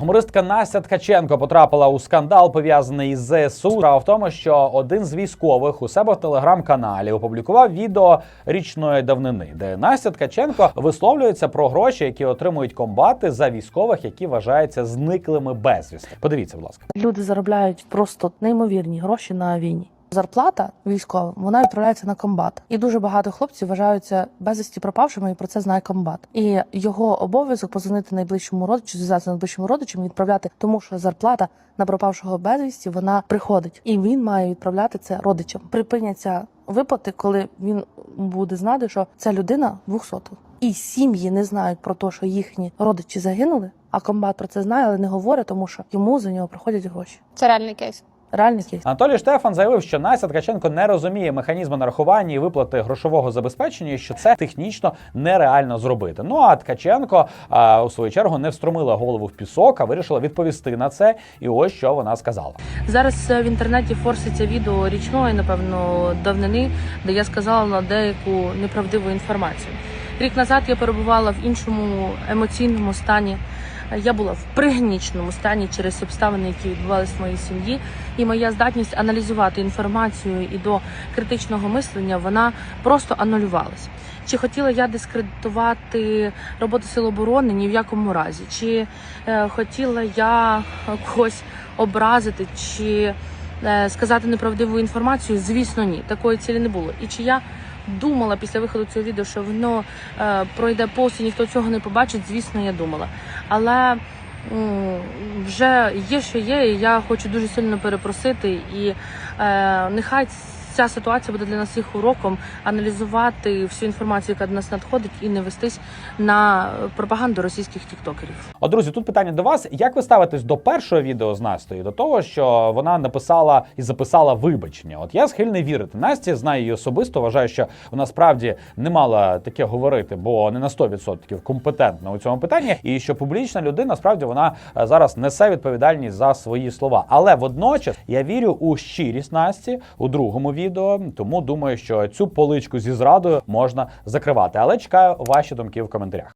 Гумористка Настя Ткаченко потрапила у скандал пов'язаний із ЗСУ. Справа в тому, що один з військових у себе в телеграм-каналі опублікував відео річної давнини, де Настя Ткаченко висловлюється про гроші, які отримують комбати за військових, які вважаються зниклими безвісти. Подивіться, будь ласка. Люди заробляють просто неймовірні гроші на війні. Зарплата військовим вона відправляється на комбат, і дуже багато хлопців вважаються безвісті пропавшими, і про це знає комбат. І його обов'язок позвонити найближчому родичу, з найближчим родичем, відправляти, тому що зарплата на пропавшого безвісті вона приходить, і він має відправляти це родичам. Припиняться виплати, коли він буде знати, що ця людина 200 І сім'ї не знають про те, що їхні родичі загинули. А комбат про це знає, але не говорить, тому що йому за нього приходять гроші. Це реальний кейс. Реальний кейс. Анатолій Штефан заявив, що Настя Ткаченко не розуміє механізму нарахування і виплати грошового забезпечення, і що це технічно нереально зробити. Ну а Ткаченко а, у свою чергу не встромила голову в пісок, а вирішила відповісти на це. І ось що вона сказала. Зараз е, в інтернеті форситься відео річної, напевно, давнини, де я сказала на деяку неправдиву інформацію. Рік назад я перебувала в іншому емоційному стані. Я була в пригніченому стані через обставини, які відбувалися в моїй сім'ї, і моя здатність аналізувати інформацію і до критичного мислення вона просто анулювалась. Чи хотіла я дискредитувати роботу Сил оборони? Ні в якому разі. Чи е, хотіла я когось образити чи е, сказати неправдиву інформацію? Звісно, ні. Такої цілі не було. І чи я думала після виходу цього відео, що воно е, пройде повз і ніхто цього не побачить? Звісно, я думала. Але вже є, що є, і я хочу дуже сильно перепросити. І е, нехай ця ситуація буде для нас їх уроком аналізувати всю інформацію, яка до нас надходить, і не вестись на пропаганду російських тіктокерів. От, друзі, тут питання до вас: як ви ставитесь до першого відео з Настею, до того, що вона написала і записала вибачення? От я схильний вірити. Настя знаю її особисто. Вважаю, що вона справді не мала таке говорити, бо не на 100% компетентна у цьому питанні, і що публічна людина справді вона е, зараз несе відповідальність за свої слова. Але водночас я вірю у щирість Насті у другому відео, тому думаю, що цю поличку зі зрадою можна закривати. Але чекаю ваші думки в коментарях.